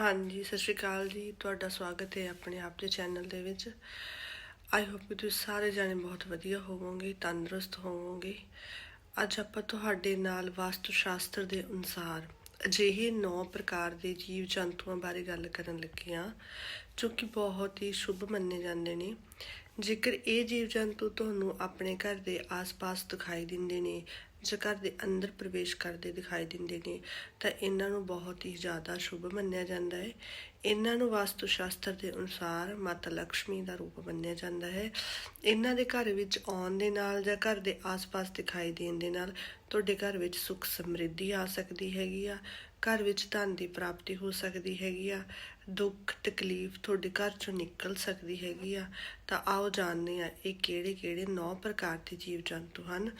ਹਾਂਜੀ, ਸਤਿ ਸ਼੍ਰੀ ਅਕਾਲ ਜੀ। ਤੁਹਾਡਾ ਸਵਾਗਤ ਹੈ ਆਪਣੇ ਆਪ ਦੇ ਚੈਨਲ ਦੇ ਵਿੱਚ। ਆਈ ਹੋਪ ਕਿ ਤੁਸੀਂ ਸਾਰੇ ਜਾਣੇ ਬਹੁਤ ਵਧੀਆ ਹੋਵੋਗੇ, ਤੰਦਰੁਸਤ ਹੋਵੋਗੇ। ਅੱਜ ਆਪਾਂ ਤੁਹਾਡੇ ਨਾਲ ਵਾਸਤੂ ਸ਼ਾਸਤਰ ਦੇ ਅਨੁਸਾਰ ਅਜਿਹੇ 9 ਪ੍ਰਕਾਰ ਦੇ ਜੀਵ ਜੰਤੂਆਂ ਬਾਰੇ ਗੱਲ ਕਰਨ ਲੱਗੇ ਹਾਂ, ਜੋ ਕਿ ਬਹੁਤ ਹੀ ਸ਼ੁਭ ਮੰਨੇ ਜਾਂਦੇ ਨੇ। ਜੇਕਰ ਇਹ ਜੀਵ ਜੰਤੂ ਤੁਹਾਨੂੰ ਆਪਣੇ ਘਰ ਦੇ ਆਸ-ਪਾਸ ਦਿਖਾਈ ਦਿੰਦੇ ਨੇ ਜੇ ਘਰ ਦੇ ਅੰਦਰ ਪ੍ਰਵੇਸ਼ ਕਰਦੇ ਦਿਖਾਈ ਦਿੰਦੇ ਨੇ, ਤਾਂ ਇਹਨਾਂ ਨੂੰ ਬਹੁਤ ਹੀ ਜ਼ਿਆਦਾ ਸ਼ੁਭ ਮੰਨਿਆ ਜਾਂਦਾ ਹੈ। ਇਹਨਾਂ ਨੂੰ ਵਾਸਤੂ ਸ਼ਾਸਤਰ ਦੇ ਅਨੁਸਾਰ ਮਾਤਾ ਲక్ష్ਮੀ ਦਾ ਰੂਪ ਮੰਨਿਆ ਜਾਂਦਾ ਹੈ। ਇਹਨਾਂ ਦੇ ਘਰ ਵਿੱਚ ਆਉਣ ਦੇ ਨਾਲ ਜਾਂ ਘਰ ਦੇ ਆਸ-ਪਾਸ ਦਿਖਾਈ ਦੇਣ ਦੇ ਨਾਲ ਤੁਹਾਡੇ ਘਰ ਵਿੱਚ ਸੁੱਖ ਸਮਰਿੱਧੀ ਆ ਸਕਦੀ ਹੈਗੀ ਆ। ਘਰ ਵਿੱਚ ਧਨ ਦੀ ਪ੍ਰਾਪਤੀ ਹੋ ਸਕਦੀ ਹੈਗੀ ਆ, ਦੁੱਖ, ਤਕਲੀਫ ਤੁਹਾਡੇ ਘਰ ਚੋਂ ਨਿਕਲ ਸਕਦੀ ਹੈਗੀ ਆ। ਤਾਂ ਆਓ ਜਾਣਦੇ ਆ ਇਹ ਕਿਹੜੇ ਕਿਹੜੇ ਨੌ ਪ੍ਰਕਾਰ ਦੇ ਜੀਵ ਜੰਤੂ ਹਨ,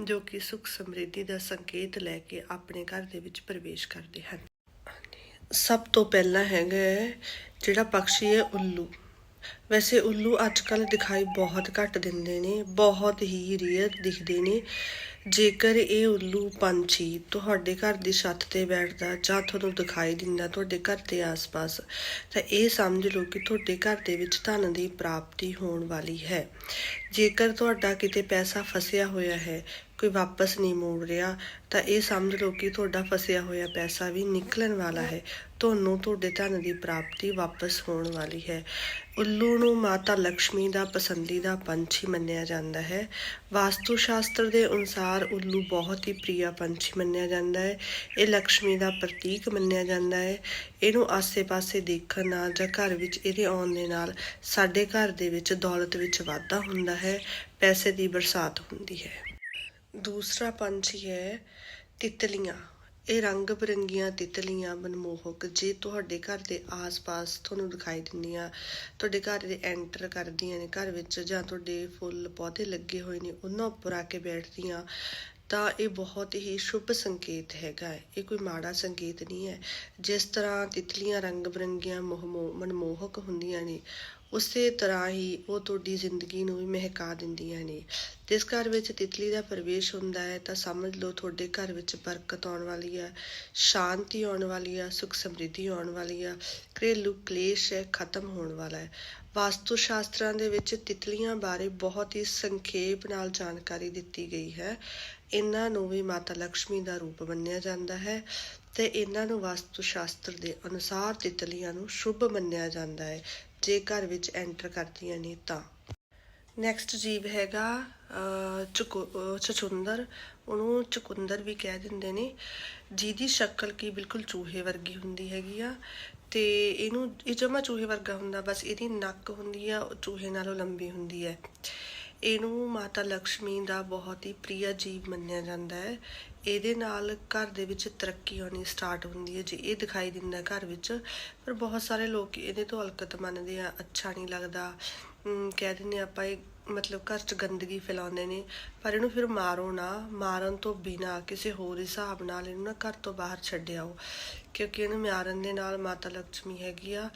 ਜੋ ਕਿ ਸੁੱਖ ਸਮਰਿੱਧੀ ਦਾ ਸੰਕੇਤ ਲੈ ਕੇ ਆਪਣੇ ਘਰ ਦੇ ਵਿੱਚ ਪ੍ਰਵੇਸ਼ ਕਰਦੇ ਹਨ। ਸਭ ਤੋਂ ਪਹਿਲਾਂ ਹੈਗਾ ਹੈ ਜਿਹੜਾ ਪੰਛੀ ਹੈ ਉੱਲੂ। ਵੈਸੇ ਉੱਲੂ ਅੱਜ ਕੱਲ ਦਿਖਾਈ ਬਹੁਤ ਘੱਟ ਦਿੰਦੇ ਨੇ, ਬਹੁਤ ਹੀ ਰੇਅਰ ਦਿਖਦੇ ਨੇ। ਜੇਕਰ ਇਹ ਉੱਲੂ ਪੰਛੀ ਤੁਹਾਡੇ ਘਰ ਦੀ ਛੱਤ ਤੇ ਬੈਠਦਾ ਜਾਂ ਤੁਹਾਨੂੰ ਦਿਖਾਈ ਦਿੰਦਾ ਤੁਹਾਡੇ ਘਰ ਦੇ ਆਸ-ਪਾਸ, ਤਾਂ ਇਹ ਸਮਝ ਲਓ ਕਿ ਤੁਹਾਡੇ ਘਰ ਦੇ ਵਿੱਚ ਧਨ ਦੀ ਪ੍ਰਾਪਤੀ ਹੋਣ ਵਾਲੀ ਹੈ। ਜੇਕਰ ਤੁਹਾਡਾ ਕਿਤੇ ਪੈਸਾ ਫਸਿਆ ਹੋਇਆ ਹੈ ਕੋਈ ਵਾਪਸ ਨਹੀਂ ਮੋੜ ਰਿਹਾ, ਤਾਂ ਇਹ ਸਮਝ ਲਓ ਕਿ ਤੁਹਾਡਾ ਫਸਿਆ ਹੋਇਆ ਪੈਸਾ ਵੀ ਨਿਕਲਣ ਵਾਲਾ ਹੈ। ਤੁਹਾਨੂੰ ਤੁਹਾਡੇ ਧਨ ਦੀ ਪ੍ਰਾਪਤੀ ਵਾਪਸ ਹੋਣ ਵਾਲੀ ਹੈ। ਉੱਲੂ ਨੂੰ ਮਾਤਾ ਲక్ష్ਮੀ ਦਾ ਪਸੰਦੀਦਾ ਪੰਛੀ ਮੰਨਿਆ ਜਾਂਦਾ ਹੈ। ਵਾਸਤੂ ਸ਼ਾਸਤਰ ਦੇ ਅਨੁਸਾਰ ਉੱਲੂ ਬਹੁਤ ਹੀ ਪ੍ਰੀਆ ਪੰਛੀ ਮੰਨਿਆ ਜਾਂਦਾ ਹੈ। ਇਹ ਲక్ష్ਮੀ ਦਾ ਪ੍ਰਤੀਕ ਮੰਨਿਆ ਜਾਂਦਾ ਹੈ। ਇਹਨੂੰ ਆਸੇ-ਪਾਸੇ ਦੇਖਣ ਨਾਲ ਜਾਂ ਘਰ ਵਿੱਚ ਇਹਦੇ ਆਉਣ ਦੇ ਨਾਲ ਸਾਡੇ ਘਰ ਦੇ ਵਿੱਚ ਦੌਲਤ ਵਿੱਚ ਵਾਧਾ ਹੁੰਦਾ ਹੈ, ਪੈਸੇ ਦੀ ਬਰਸਾਤ ਹੁੰਦੀ ਹੈ। ਦੂਸਰਾ ਪੰਛੀ ਹੈ ਤਿਤਲੀਆਂ। ਇਹ ਰੰਗ ਬਰੰਗੀਆਂ ਤਿਤਲੀਆਂ ਮਨਮੋਹਕ, ਜੇ ਤੁਹਾਡੇ ਘਰ ਦੇ ਆਸ-ਪਾਸ ਤੁਹਾਨੂੰ ਦਿਖਾਈ ਦਿੰਦੀਆਂ, ਤੁਹਾਡੇ ਘਰ ਦੇ ਐਂਟਰ ਕਰਦੀਆਂ ਨੇ, ਘਰ ਵਿੱਚ ਜਾਂ ਤੁਹਾਡੇ ਫੁੱਲ ਪੌਦੇ ਲੱਗੇ ਹੋਏ ਨੇ, ਉਹਨਾਂ ਉੱਪਰ ਆ ਕੇ ਬੈਠਦੀਆਂ, ਤਾਂ ਇਹ ਬਹੁਤ ਹੀ ਸ਼ੁਭ ਸੰਕੇਤ ਹੈਗਾ ਇਹ ਕੋਈ ਮਾੜਾ ਸੰਕੇਤ ਨਹੀਂ ਹੈ। ਜਿਸ ਤਰ੍ਹਾਂ ਤਿਤਲੀਆਂ ਰੰਗ ਬਰੰਗੀਆਂ ਮੋਹ ਮਨਮੋਹਕ ਹੁੰਦੀਆਂ ਨੇ ਉਸੇ ਤਰ੍ਹਾਂ ਹੀ ਉਹ ਤੁਹਾਡੀ ਜ਼ਿੰਦਗੀ ਨੂੰ ਵੀ ਮਹਿਕਾ ਦਿੰਦੀਆਂ ਨੇ। ਜਿਸ ਘਰ ਵਿੱਚ ਤਿਤਲੀ ਦਾ ਪ੍ਰਵੇਸ਼ ਹੁੰਦਾ ਹੈ, ਤਾਂ ਸਮਝ ਲਓ ਤੁਹਾਡੇ ਘਰ ਵਿੱਚ ਬਰਕਤ ਆਉਣ ਵਾਲੀ ਹੈ ਸ਼ਾਂਤੀ ਆਉਣ ਵਾਲੀ ਹੈ ਸੁਖ ਸਮਰਿੱਧੀ ਆਉਣ ਵਾਲੀ ਹੈ ਘਰੇਲੂ ਕਲੇਸ਼ ਹੈ, ਖਤਮ ਹੋਣ ਵਾਲਾ ਹੈ। ਵਾਸਤੂ ਸ਼ਾਸਤਰਾਂ ਦੇ ਵਿੱਚ ਤਿਤਲੀਆਂ ਬਾਰੇ ਬਹੁਤ ਹੀ ਸੰਖੇਪ ਨਾਲ ਜਾਣਕਾਰੀ ਦਿੱਤੀ ਗਈ ਹੈ। ਇਹਨਾਂ ਨੂੰ ਵੀ ਮਾਤਾ ਲక్ష్ਮੀ ਦਾ ਰੂਪ ਮੰਨਿਆ ਜਾਂਦਾ ਹੈ ਤੇ ਇਹਨਾਂ ਨੂੰ ਵਾਸਤੂ ਸ਼ਾਸਤਰ ਦੇ ਅਨੁਸਾਰ ਤਿਤਲੀਆਂ ਨੂੰ ਸ਼ੁਭ ਮੰਨਿਆ ਜਾਂਦਾ ਹੈ। ਜੇ ਘਰ ਵਿੱਚ ਐਂਟਰ ਕਰਦੀਆਂ ਨੇ ਤਾਂ। ਨੈਕਸਟ ਜੀਵ ਹੈਗਾ ਚੁਕੋ ਅਹ, ਚਚੁੰਦਰ ਉਹਨੂੰ ਚਕੁੰਦਰ ਵੀ ਕਹਿ ਦਿੰਦੇ ਨੇ। ਜਿਹਦੀ ਸ਼ਕਲ ਕੀ ਬਿਲਕੁਲ ਚੂਹੇ ਵਰਗੀ ਹੁੰਦੀ ਹੈਗੀ ਆ। ਤੇ ਇਹਨੂੰ ਇਹ ਜਮਾ ਚੂਹੇ ਵਰਗਾ ਹੁੰਦਾ ਬਸ ਇਹਦੀ ਨੱਕ ਹੁੰਦੀ ਆ ਉਹ ਚੂਹੇ ਨਾਲੋਂ ਲੰਬੀ ਹੁੰਦੀ ਹੈ। ਇਹਨੂੰ ਮਾਤਾ ਲక్ష్ਮੀ ਦਾ ਬਹੁਤ ਹੀ ਪ੍ਰਿਆ ਜੀਵ ਮੰਨਿਆ ਜਾਂਦਾ ਹੈ। ਇਹਦੇ ਨਾਲ ਘਰ ਦੇ ਵਿੱਚ ਤਰੱਕੀ ਆਉਣੀ ਸਟਾਰਟ ਹੁੰਦੀ ਹੈ ਜੇ। ਇਹ ਦਿਖਾਈ ਦਿੰਦਾ ਘਰ ਵਿੱਚ, ਪਰ ਬਹੁਤ ਸਾਰੇ ਲੋਕ ਇਹਦੇ ਤੋਂ ਹਲਕਤ ਮੰਨਦੇ ਆ, ਅੱਛਾ ਨਹੀਂ ਲੱਗਦਾ। ਕਹਿ ਦਿੰਦੇ ਆਪਾਂ ਇਹ ਮਤਲਬ ਘਰ 'ਚ ਗੰਦਗੀ ਫੈਲਾਉਂਦੇ ਨੇ, ਪਰ ਇਹਨੂੰ ਫਿਰ ਮਾਰੋ ਨਾ। ਮਾਰਨ ਤੋਂ ਬਿਨਾ ਕਿਸੇ ਹੋਰ ਹਿਸਾਬ ਨਾਲ ਇਹਨੂੰ ਨਾ ਘਰ ਤੋਂ ਬਾਹਰ ਛੱਡਿਆਓ ਕਿਉਂਕਿ ਇਹਨੂੰ ਮਾਰਨ ਦੇ ਨਾਲ ਮਾਤਾ ਲక్ష్ਮੀ ਹੈਗੀ ਆ,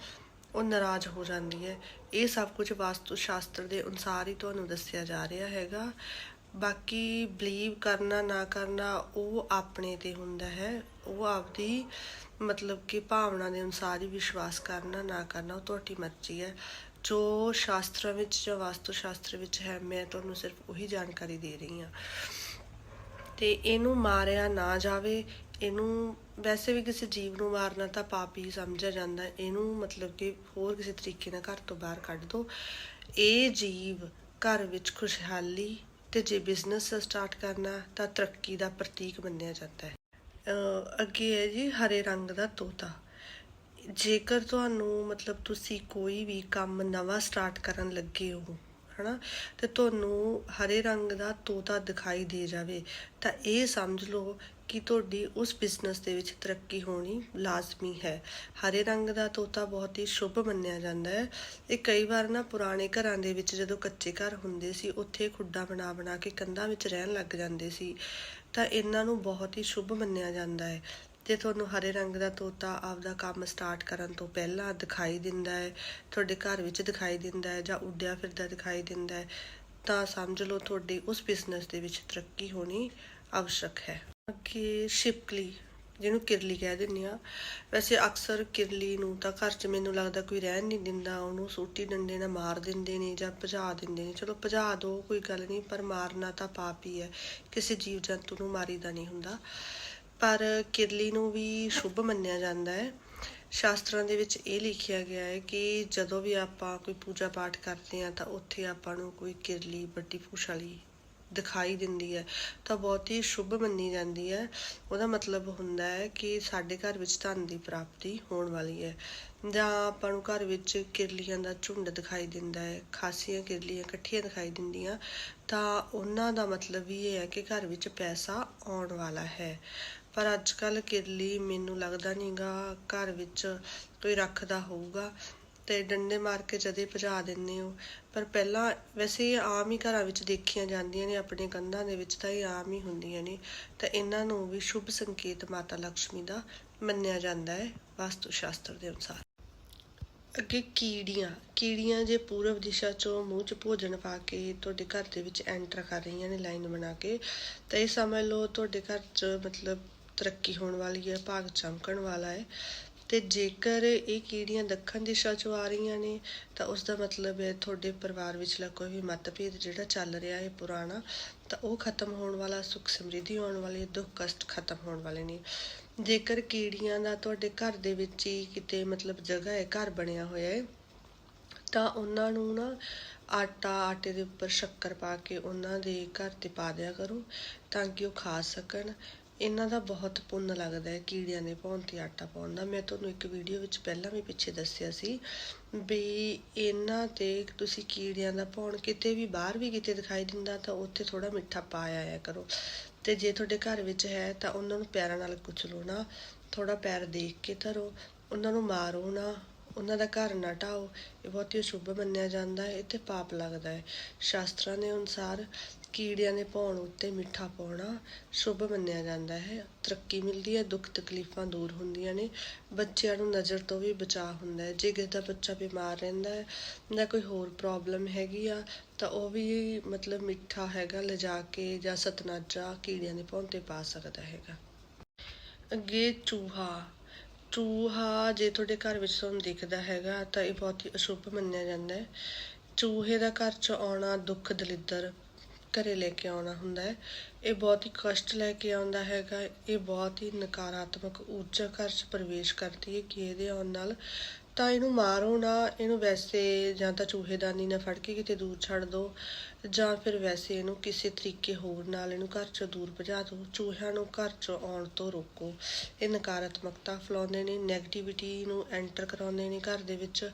ਉਹ ਨਾਰਾਜ਼ ਹੋ ਜਾਂਦੀ ਹੈ। ਇਹ ਸਭ ਕੁਝ ਵਾਸਤੂ ਸ਼ਾਸਤਰ ਦੇ ਅਨੁਸਾਰ ਹੀ ਤੁਹਾਨੂੰ ਦੱਸਿਆ ਜਾ ਰਿਹਾ ਹੈਗਾ। ਬਾਕੀ ਬਲੀਵ ਕਰਨਾ, ਨਾ ਕਰਨਾ ਉਹ ਆਪਣੇ ਤੇ ਹੁੰਦਾ ਹੈ। ਉਹ ਆਪਦੀ ਮਤਲਬ ਕਿ ਭਾਵਨਾ ਦੇ ਅਨੁਸਾਰ ਹੀ ਵਿਸ਼ਵਾਸ ਕਰਨਾ, ਨਾ ਕਰਨਾ ਉਹ ਤੁਹਾਡੀ ਮਰਜ਼ੀ ਹੈ। ਜੋ ਸ਼ਾਸਤਰਾਂ ਵਿੱਚ ਜਾਂ ਵਾਸਤੂ ਸ਼ਾਸਤਰ ਵਿੱਚ ਹੈ, ਮੈਂ ਤੁਹਾਨੂੰ ਸਿਰਫ ਉਹੀ ਜਾਣਕਾਰੀ ਦੇ ਰਹੀ ਹਾਂ। ਤੇ ਇਹਨੂੰ ਮਾਰਿਆ ਨਾ ਜਾਵੇ, ਇਹਨੂੰ ਵੈਸੇ ਵੀ ਕਿਸੇ ਜੀਵ ਨੂੰ ਮਾਰਨਾ ਤਾਂ ਪਾਪ ਹੀ ਸਮਝਿਆ ਜਾਂਦਾ, ਇਹਨੂੰ ਮਤਲਬ ਕਿ ਹੋਰ ਕਿਸੇ ਤਰੀਕੇ ਨਾਲ ਘਰ ਤੋਂ ਬਾਹਰ ਕੱਢ ਦਿਓ ਇਹ ਜੀਵ ਘਰ ਵਿੱਚ ਖੁਸ਼ਹਾਲੀ ਤੇ ਜੇ ਬਿਜ਼ਨਸ ਸਟਾਰਟ ਕਰਨਾ ਤਾਂ ਤਰੱਕੀ ਦਾ ਪ੍ਰਤੀਕ ਮੰਨਿਆ ਜਾਂਦਾ ਹੈ। ਅੱਗੇ ਹੈ ਜੀ, ਹਰੇ ਰੰਗ ਦਾ ਤੋਤਾ। ਜੇਕਰ ਤੁਹਾਨੂੰ ਮਤਲਬ ਤੁਸੀਂ ਕੋਈ ਵੀ ਕੰਮ ਨਵਾਂ ਸਟਾਰਟ ਕਰਨ ਲੱਗੇ ਹੋ, ਹਨਾ, ਤੇ ਤੁਹਾਨੂੰ ਹਰੇ ਰੰਗ ਦਾ ਤੋਤਾ ਦਿਖਾਈ ਦੇ ਜਾਵੇ, ਤਾਂ ਇਹ ਸਮਝ ਲਓ ਕਿ ਤੁਹਾਡੀ ਉਸ ਬਿਜ਼ਨਸ ਦੇ ਵਿੱਚ ਤਰੱਕੀ ਹੋਣੀ ਲਾਜ਼ਮੀ ਹੈ। ਹਰੇ ਰੰਗ ਦਾ ਤੋਤਾ ਬਹੁਤ ਹੀ ਸ਼ੁਭ ਮੰਨਿਆ ਜਾਂਦਾ ਹੈ। ਇਹ ਕਈ ਵਾਰ ਨਾ ਪੁਰਾਣੇ ਘਰਾਂ ਦੇ ਵਿੱਚ ਜਦੋਂ ਕੱਚੇ ਘਰ ਹੁੰਦੇ ਸੀ, ਉੱਥੇ ਖੁੱਡਾ ਬਣਾ ਬਣਾ ਕੇ ਕੰਧਾਂ ਵਿੱਚ ਰਹਿਣ ਲੱਗ ਜਾਂਦੇ ਸੀ। ਤਾਂ ਇਹਨਾਂ ਨੂੰ ਬਹੁਤ ਹੀ ਸ਼ੁਭ ਮੰਨਿਆ ਜਾਂਦਾ ਹੈ। ਜੇ ਤੁਹਾਨੂੰ ਹਰੇ ਰੰਗ ਦਾ ਤੋਤਾ ਆਪਦਾ ਕੰਮ ਸਟਾਰਟ ਕਰਨ ਤੋਂ ਪਹਿਲਾਂ ਦਿਖਾਈ ਦਿੰਦਾ ਹੈ, ਤੁਹਾਡੇ ਘਰ ਵਿੱਚ ਦਿਖਾਈ ਦਿੰਦਾ ਹੈ ਜਾਂ ਉੱਡਿਆ ਫਿਰਦਾ ਦਿਖਾਈ ਦਿੰਦਾ ਹੈ, ਤਾਂ ਸਮਝ ਲਓ ਤੁਹਾਡੀ ਉਸ ਬਿਜ਼ਨਸ ਦੇ ਵਿੱਚ ਤਰੱਕੀ ਹੋਣੀ ਆਵਸ਼ਕ ਹੈ। ਕਿ ਛਿਪਕਲੀ ਜਿਹਨੂੰ ਕਿਰਲੀ ਕਹਿ ਦਿੰਦੇ ਆ ਵੈਸੇ ਅਕਸਰ ਕਿਰਲੀ ਨੂੰ ਤਾਂ ਘਰ 'ਚ ਮੈਨੂੰ ਲੱਗਦਾ ਕੋਈ ਰਹਿਣ ਨਹੀਂ ਦਿੰਦਾ, ਉਹਨੂੰ ਸੂਟੀ ਡੰਡੇ ਨਾਲ ਮਾਰ ਦਿੰਦੇ ਨੇ ਜਾਂ ਭਜਾ ਦਿੰਦੇ ਨੇ। ਚਲੋ ਭਜਾ ਦੋ, ਕੋਈ ਗੱਲ ਨਹੀਂ, ਪਰ ਮਾਰਨਾ ਤਾਂ ਪਾਪ ਹੀ ਹੈ। ਕਿਸੇ ਜੀਵ ਜੰਤੂ ਨੂੰ ਮਾਰੀਦਾ ਨਹੀਂ ਹੁੰਦਾ। ਪਰ ਕਿਰਲੀ ਨੂੰ ਵੀ ਸ਼ੁਭ ਮੰਨਿਆ ਜਾਂਦਾ ਹੈ। ਸ਼ਾਸਤਰਾਂ ਦੇ ਵਿੱਚ ਇਹ ਲਿਖਿਆ ਗਿਆ ਹੈ ਕਿ ਜਦੋਂ ਵੀ ਆਪਾਂ ਕੋਈ ਪੂਜਾ ਪਾਠ ਕਰਦੇ ਹਾਂ, ਤਾਂ ਉੱਥੇ ਆਪਾਂ ਨੂੰ ਕੋਈ ਕਿਰਲੀ ਵੱਡੀ ਪੂਛ ਵਾਲੀ ਦਿਖਾਈ ਦਿੰਦੀ ਹੈ, ਤਾਂ ਬਹੁਤ ਹੀ ਸ਼ੁਭ ਮੰਨੀ ਜਾਂਦੀ ਹੈ। ਉਹਦਾ ਮਤਲਬ ਹੁੰਦਾ ਹੈ ਕਿ ਸਾਡੇ ਘਰ ਵਿੱਚ ਧਨ ਦੀ ਪ੍ਰਾਪਤੀ ਹੋਣ ਵਾਲੀ ਹੈ। ਜਾਂ ਆਪਾਂ ਨੂੰ ਘਰ ਵਿੱਚ ਕਿਰਲੀਆਂ ਦਾ ਝੁੰਡ ਦਿਖਾਈ ਦਿੰਦਾ ਹੈ, ਖਾਸੀਆਂ ਕਿਰਲੀਆਂ ਇਕੱਠੀਆਂ ਦਿਖਾਈ ਦਿੰਦੀਆਂ, ਤਾਂ ਉਹਨਾਂ ਦਾ ਮਤਲਬ ਵੀ ਇਹ ਹੈ ਕਿ ਘਰ ਵਿੱਚ ਪੈਸਾ ਆਉਣ ਵਾਲਾ ਹੈ। ਪਰ ਅੱਜ ਕੱਲ ਕਿਰਲੀ ਮੈਨੂੰ ਲੱਗਦਾ ਨਹੀਂਗਾ ਘਰ ਵਿੱਚ ਕੋਈ ਰੱਖਦਾ ਹੋਊਗਾ ਤੇ ਡੰਡੇ ਮਾਰ ਕੇ ਜਦੇ ਭਜਾ ਦਿੰਦੇ ਹੋ। ਪਰ ਪਹਿਲਾਂ ਵੈਸੇ ਇਹ ਆਮ ਹੀ ਘਰਾਂ ਵਿੱਚ ਦੇਖੀਆਂ ਜਾਂਦੀਆਂ ਨੇ ਆਪਣੇ ਕੰਧਾਂ ਦੇ ਵਿੱਚ ਤਾਂ ਇਹ ਆਮ ਹੀ ਹੁੰਦੀਆਂ ਨੇ। ਤਾਂ ਇਹਨਾਂ ਨੂੰ ਵੀ ਸ਼ੁਭ ਸੰਕੇਤ ਮਾਤਾ ਲక్ష్ਮੀ ਦਾ ਮੰਨਿਆ ਜਾਂਦਾ ਹੈ ਵਾਸਤੂ ਸ਼ਾਸਤਰ ਦੇ ਅਨੁਸਾਰ। ਅੱਗੇ ਕੀੜੀਆਂ। ਕੀੜੀਆਂ ਜੇ ਪੂਰਬ ਦਿਸ਼ਾ ਚੋਂ ਮੂੰਹ 'ਚ ਭੋਜਨ ਪਾ ਕੇ ਤੁਹਾਡੇ ਘਰ ਦੇ ਵਿੱਚ ਐਂਟਰ ਕਰ ਰਹੀਆਂ ਨੇ ਲਾਈਨ ਬਣਾ ਕੇ, ਤਾਂ ਇਹ ਸਮਝ ਲਓ ਤੁਹਾਡੇ ਘਰ 'ਚ ਮਤਲਬ ਤਰੱਕੀ ਹੋਣ ਵਾਲੀ ਹੈ, ਭਾਗ ਚਮਕਣ ਵਾਲਾ ਹੈ। ਤੇ ਜੇਕਰ ਇਹ ਕੀੜੀਆਂ ਦੱਖਣ ਦਿਸ਼ਾ ਚੋਂ ਆ ਰਹੀਆਂ ਨੇ, ਤਾਂ ਉਸ ਦਾ ਮਤਲਬ ਹੈ ਤੁਹਾਡੇ ਪਰਿਵਾਰ ਵਿੱਚਲਾ ਕੋਈ ਵੀ ਮਤਭੇਦ ਜਿਹੜਾ ਚੱਲ ਰਿਹਾ ਹੈ ਪੁਰਾਣਾ, ਤਾਂ ਉਹ ਖਤਮ ਹੋਣ ਵਾਲਾ, ਸੁੱਖ ਸਮਰਿੱਧੀ ਆਉਣ ਵਾਲੀ, ਦੁੱਖ ਕਸ਼ਟ ਖਤਮ ਹੋਣ ਵਾਲੇ ਨੇ। ਜੇਕਰ ਕੀੜੀਆਂ ਦਾ ਤੁਹਾਡੇ ਘਰ ਦੇ ਵਿੱਚ ਹੀ ਕਿਤੇ ਮਤਲਬ ਜਗ੍ਹਾ ਹੈ, ਘਰ ਬਣਿਆ ਹੋਇਆ ਹੈ, ਤਾਂ ਉਹਨਾਂ ਨੂੰ ਨਾ ਆਟਾ, ਆਟੇ ਦੇ ਉੱਪਰ ਸ਼ੱਕਰ ਪਾ ਕੇ ਉਹਨਾਂ ਦੇ ਘਰ ਤੇ ਪਾ ਦਿਆ ਕਰੋ, ਤਾਂ ਕਿ ਉਹ ਖਾ ਸਕਣ। ਇਹਨਾਂ ਦਾ ਬਹੁਤ ਪੁੰਨ ਲੱਗਦਾ ਹੈ ਕੀੜਿਆਂ ਦੇ ਭੌਣ ਤੇ ਆਟਾ ਪਾਉਣ ਦਾ। ਮੈਂ ਤੁਹਾਨੂੰ ਇੱਕ ਵੀਡੀਓ ਵਿੱਚ ਪਹਿਲਾਂ ਵੀ ਪਿੱਛੇ ਦੱਸਿਆ ਸੀ ਵੀ ਇਹਨਾਂ ਤੇ ਤੁਸੀਂ ਕੀੜਿਆਂ ਦਾ ਭੌਣ ਕਿਤੇ ਵੀ ਬਾਹਰ ਵੀ ਕਿਤੇ ਦਿਖਾਈ ਦਿੰਦਾ ਤਾਂ ਉੱਥੇ ਥੋੜਾ ਮਿੱਠਾ ਪਾ ਆਇਆ ਕਰੋ। ਤੇ ਜੇ ਤੁਹਾਡੇ ਘਰ ਵਿੱਚ ਹੈ ਤਾਂ ਉਹਨਾਂ ਨੂੰ ਪਿਆਰਾਂ ਨਾਲ ਕੁਚਲੋ ਨਾ ਥੋੜਾ ਪੈਰ ਦੇਖ ਕੇ ਧਰੋ, ਉਹਨਾਂ ਨੂੰ ਮਾਰੋ ਨਾ, ਉਹਨਾਂ ਦਾ ਘਰ ਨਾ ਢਾਓ। ਇਹ ਬਹੁਤ ਹੀ ਸ਼ੁਭ ਮੰਨਿਆ ਜਾਂਦਾ ਹੈ, ਇੱਥੇ ਪਾਪ ਲੱਗਦਾ ਹੈ। ਸ਼ਾਸਤਰਾਂ ਦੇ ਅਨੁਸਾਰ ਕੀੜਿਆਂ ਦੇ ਭੌਣ ਉੱਤੇ ਮਿੱਠਾ ਪਾਉਣਾ ਸ਼ੁਭ ਮੰਨਿਆ ਜਾਂਦਾ ਹੈ। ਤਰੱਕੀ ਮਿਲਦੀ ਹੈ, ਦੁੱਖ ਤਕਲੀਫਾਂ ਦੂਰ ਹੁੰਦੀਆਂ ਨੇ। ਬੱਚਿਆਂ ਨੂੰ ਨਜ਼ਰ ਤੋਂ ਵੀ ਬਚਾਅ ਹੁੰਦਾ ਹੈ। ਜੇ ਕਿਸੇ ਦਾ ਬੱਚਾ ਬਿਮਾਰ ਰਹਿੰਦਾ ਹੈ ਜਾਂ ਕੋਈ ਹੋਰ ਪ੍ਰੋਬਲਮ ਹੈਗੀ ਆ, ਤਾਂ ਉਹ ਵੀ ਮਤਲਬ ਮਿੱਠਾ ਹੈਗਾ, ਲਿਜਾ ਕੇ ਜਾਂ ਸਤਨਾਜਾ ਕੀੜਿਆਂ ਦੇ ਭੌਣ ਤੇ ਪਾ ਸਕਦਾ ਹੈਗਾ। ਅੱਗੇ ਚੂਹਾ। ਚੂਹਾ ਜੇ ਤੁਹਾਡੇ ਘਰ ਵਿੱਚ ਤੁਹਾਨੂੰ ਦਿਖਦਾ ਹੈਗਾ, ਤਾਂ ਇਹ ਬਹੁਤ ਹੀ ਅਸ਼ੁਭ ਮੰਨਿਆ ਜਾਂਦਾ ਹੈ। ਚੂਹੇ ਦਾ ਘਰ ਚ ਆਉਣਾ ਦੁੱਖ, ਦਲਿੱਦਰ ਘਰੇ ਲੈ ਕੇ ਆਉਣਾ ਹੁੰਦਾ ਹੈ। ਇਹ ਬਹੁਤ ਹੀ ਕਸ਼ਟ ਲੈ ਕੇ ਆਉਂਦਾ ਹੈਗਾ। ਇਹ ਬਹੁਤ ਹੀ ਨਕਾਰਾਤਮਕ ਊਰਜਾ ਘਰ 'ਚ ਪ੍ਰਵੇਸ਼ ਕਰਦੀ ਹੈ ਕਿ ਇਹਦੇ ਆਉਣ ਨਾਲ ਤਾਂ ਇਹਨੂੰ ਮਾਰੋ ਨਾ, ਇਹਨੂੰ ਵੈਸੇ ਜਾਂ ਤਾਂ ਚੂਹੇਦਾਨੀ ਨਾਲ ਫੜ ਕੇ ਕਿਤੇ ਦੂਰ ਛੱਡ ਦਿਓ ਜਾਂ ਫਿਰ ਵੈਸੇ ਇਹਨੂੰ ਕਿਸੇ ਤਰੀਕੇ ਹੋਰ ਨਾਲ ਇਹਨੂੰ ਘਰ ਚੋਂ ਦੂਰ ਭਜਾ ਦਿਓ ਚੂਹਿਆਂ ਨੂੰ ਘਰ ਚੋਂ ਆਉਣ ਤੋਂ ਰੋਕੋ। ਇਹ ਨਕਾਰਾਤਮਕਤਾ ਫੈਲਾਉਂਦੇ ਨੇ 네ਗੇਟਿਵਿਟੀ ਨੂੰ ਐਂਟਰ ਕਰਾਉਂਦੇ ਨੇ ਘਰ ਦੇ ਵਿੱਚ।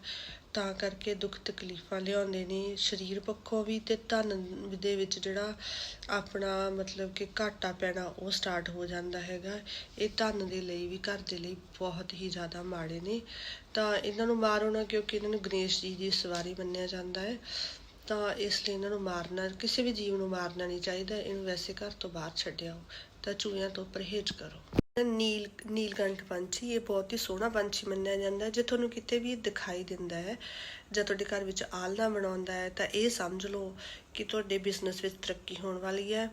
ਤਾਂ ਕਰਕੇ ਦੁੱਖ ਤਕਲੀਫਾਂ ਲਿਆਉਂਦੇ ਨੇ, ਸਰੀਰ ਪੱਖੋਂ ਵੀ ਤੇ ਧਨ ਦੇ ਵਿੱਚ ਜਿਹੜਾ ਆਪਣਾ ਮਤਲਬ ਕਿ ਘਾਟਾ ਪੈਣਾ ਉਹ ਸਟਾਰਟ ਹੋ ਜਾਂਦਾ ਹੈਗਾ। ਇਹ ਧਨ ਦੇ ਲਈ ਵੀ, ਘਰ ਦੇ ਲਈ ਬਹੁਤ ਹੀ ਜ਼ਿਆਦਾ ਮਾੜੇ ਨੇ। ਤਾਂ ਇਹਨਾਂ ਨੂੰ ਮਾਰੋ ਨਾ, ਕਿਉਂਕਿ ਇਹਨਾਂ ਨੂੰ ਗਣੇਸ਼ ਜੀ ਦੀ ਸਵਾਰੀ ਮੰਨਿਆ ਜਾਂਦਾ ਹੈ। ਤਾਂ ਇਸ ਲਈ ਇਹਨਾਂ ਨੂੰ ਮਾਰਨਾ, ਕਿਸੇ ਵੀ ਜੀਵ ਨੂੰ ਮਾਰਨਾ ਨਹੀਂ ਚਾਹੀਦਾ। ਇਹਨੂੰ ਵੈਸੇ ਘਰ ਤੋਂ ਬਾਹਰ ਛੱਡਿਆਓ ਤਾਂ ਚੂਹਿਆਂ ਤੋਂ ਪਰਹੇਜ਼ ਕਰੋ। ਨੀਲ ਨੀਲਕੰਠ ਪੰਛੀ, ਇਹ ਬਹੁਤ ਹੀ ਸੋਹਣਾ ਪੰਛੀ ਮੰਨਿਆ ਜਾਂਦਾ ਜੇ ਤੁਹਾਨੂੰ ਕਿਤੇ ਵੀ ਦਿਖਾਈ ਦਿੰਦਾ ਹੈ, ਜਾਂ ਤੁਹਾਡੇ ਘਰ ਵਿੱਚ ਆਲਣਾ ਬਣਾਉਂਦਾ ਹੈ, ਤਾਂ ਇਹ ਸਮਝ ਲਓ ਕਿ ਤੁਹਾਡੇ ਬਿਜ਼ਨਸ ਵਿੱਚ ਤਰੱਕੀ ਹੋਣ ਵਾਲੀ ਹੈ।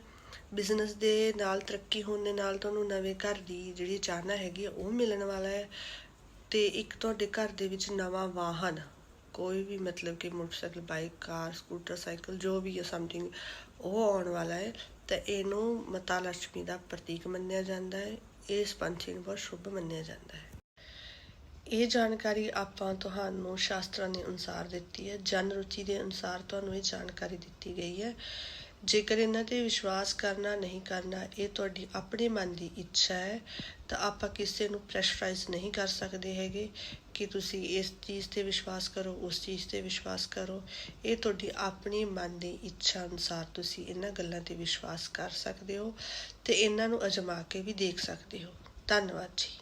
ਬਿਜ਼ਨਸ ਦੇ ਨਾਲ ਤਰੱਕੀ ਹੋਣ ਦੇ ਨਾਲ ਤੁਹਾਨੂੰ ਨਵੇਂ ਘਰ ਦੀ ਜਿਹੜੀ ਚਾਹਨਾ ਹੈਗੀ ਉਹ ਮਿਲਣ ਵਾਲਾ ਹੈ। ਤੇ ਇੱਕ ਤੁਹਾਡੇ ਘਰ ਦੇ ਵਿੱਚ ਨਵਾਂ ਵਾਹਨ, ਕੋਈ ਵੀ ਮਤਲਬ ਕਿ motorcycle, bike, car, scooter, cycle, ਜੋ ਵੀ ਹੈ ਸਮਥਿੰਗ ਉਹ ਆਉਣ ਵਾਲਾ ਹੈ, ਤਾਂ ਇਹਨੂੰ ਮਾਤਾ ਲక్ష్ਮੀ ਦਾ ਪ੍ਰਤੀਕ ਮੰਨਿਆ ਜਾਂਦਾ ਹੈ। ਇਸ ਪੰਛੀ ਨੂੰ ਬਹੁਤ ਸ਼ੁਭ ਮੰਨਿਆ ਜਾਂਦਾ ਹੈ। ਇਹ ਜਾਣਕਾਰੀ ਆਪਾਂ ਤੁਹਾਨੂੰ ਸ਼ਾਸਤਰਾਂ ਦੇ ਅਨੁਸਾਰ ਦਿੱਤੀ ਹੈ। ਜਨ ਰੁਚੀ ਦੇ ਅਨੁਸਾਰ ਤੁਹਾਨੂੰ ਇਹ ਜਾਣਕਾਰੀ ਦਿੱਤੀ ਗਈ ਹੈ। ਜੇਕਰ ਇਹਨਾਂ ਤੇ ਵਿਸ਼ਵਾਸ ਕਰਨਾ ਨਹੀਂ ਕਰਨਾ, ਇਹ ਤੁਹਾਡੀ ਆਪਣੇ ਮਨ ਦੀ ਇੱਛਾ ਹੈ, ਤਾਂ ਆਪਾਂ ਕਿਸੇ ਨੂੰ ਪ੍ਰੈਸ਼ਰਾਈਜ਼ ਨਹੀਂ ਕਰ ਸਕਦੇ ਹੈਗੇ। ਕਿ ਤੁਸੀਂ ਇਸ ਚੀਜ਼ ਤੇ ਵਿਸ਼ਵਾਸ ਕਰੋ, ਉਸ ਚੀਜ਼ ਤੇ ਵਿਸ਼ਵਾਸ ਕਰੋ। ਇਹ ਤੁਹਾਡੀ ਆਪਣੀ ਮਨ ਦੀ ਇੱਛਾ ਅਨੁਸਾਰ ਤੁਸੀਂ ਇਹਨਾਂ ਗੱਲਾਂ ਤੇ ਵਿਸ਼ਵਾਸ ਕਰ ਸਕਦੇ ਹੋ ਤੇ ਇਹਨਾਂ ਨੂੰ ਅਜਮਾ ਕੇ ਵੀ ਦੇਖ ਸਕਦੇ ਹੋ। ਧੰਨਵਾਦ ਜੀ।